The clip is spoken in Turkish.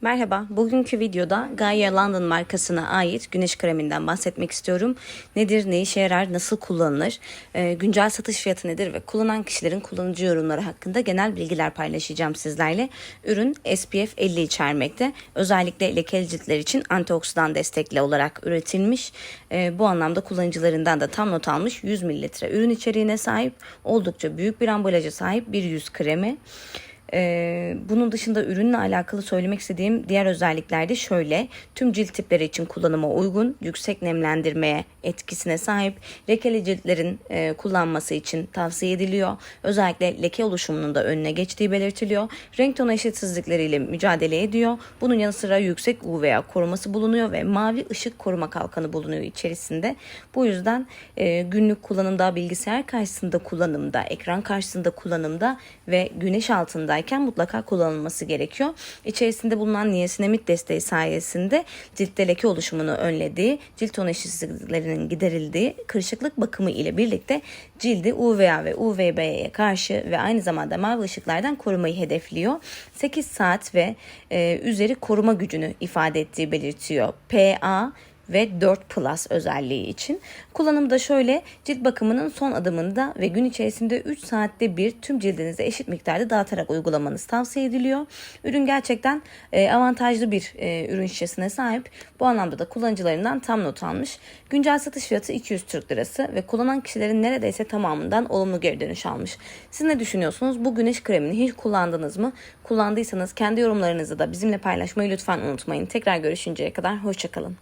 Merhaba, bugünkü videoda Gaia London markasına ait güneş kreminden bahsetmek istiyorum. Nedir, ne işe yarar, nasıl kullanılır, e, güncel satış fiyatı nedir ve kullanan kişilerin kullanıcı yorumları hakkında genel bilgiler paylaşacağım sizlerle. Ürün SPF 50 içermekte. Özellikle lekeli ciltler için antioksidan destekli olarak üretilmiş. E, bu anlamda kullanıcılarından da tam not almış 100 mililitre ürün içeriğine sahip, oldukça büyük bir ambalaja sahip bir yüz kremi. Ee, bunun dışında ürünle alakalı söylemek istediğim diğer özellikler de şöyle. Tüm cilt tipleri için kullanıma uygun, yüksek nemlendirmeye etkisine sahip. Lekeli ciltlerin e, kullanması için tavsiye ediliyor. Özellikle leke oluşumunun da önüne geçtiği belirtiliyor. Renk tonu eşitsizlikleriyle mücadele ediyor. Bunun yanı sıra yüksek UVA koruması bulunuyor ve mavi ışık koruma kalkanı bulunuyor içerisinde. Bu yüzden e, günlük kullanımda, bilgisayar karşısında kullanımda, ekran karşısında kullanımda ve güneş altında kullanımdayken mutlaka kullanılması gerekiyor. İçerisinde bulunan niasinamid desteği sayesinde ciltte leke oluşumunu önlediği, cilt ton eşitsizliklerinin giderildiği kırışıklık bakımı ile birlikte cildi UVA ve UVB'ye karşı ve aynı zamanda mavi ışıklardan korumayı hedefliyor. 8 saat ve e, üzeri koruma gücünü ifade ettiği belirtiyor. PA ve 4 Plus özelliği için. Kullanımı da şöyle cilt bakımının son adımında ve gün içerisinde 3 saatte bir tüm cildinize eşit miktarda dağıtarak uygulamanız tavsiye ediliyor. Ürün gerçekten e, avantajlı bir e, ürün şişesine sahip. Bu anlamda da kullanıcılarından tam not almış. Güncel satış fiyatı 200 Türk Lirası ve kullanan kişilerin neredeyse tamamından olumlu geri dönüş almış. Siz ne düşünüyorsunuz? Bu güneş kremini hiç kullandınız mı? Kullandıysanız kendi yorumlarınızı da bizimle paylaşmayı lütfen unutmayın. Tekrar görüşünceye kadar hoşçakalın.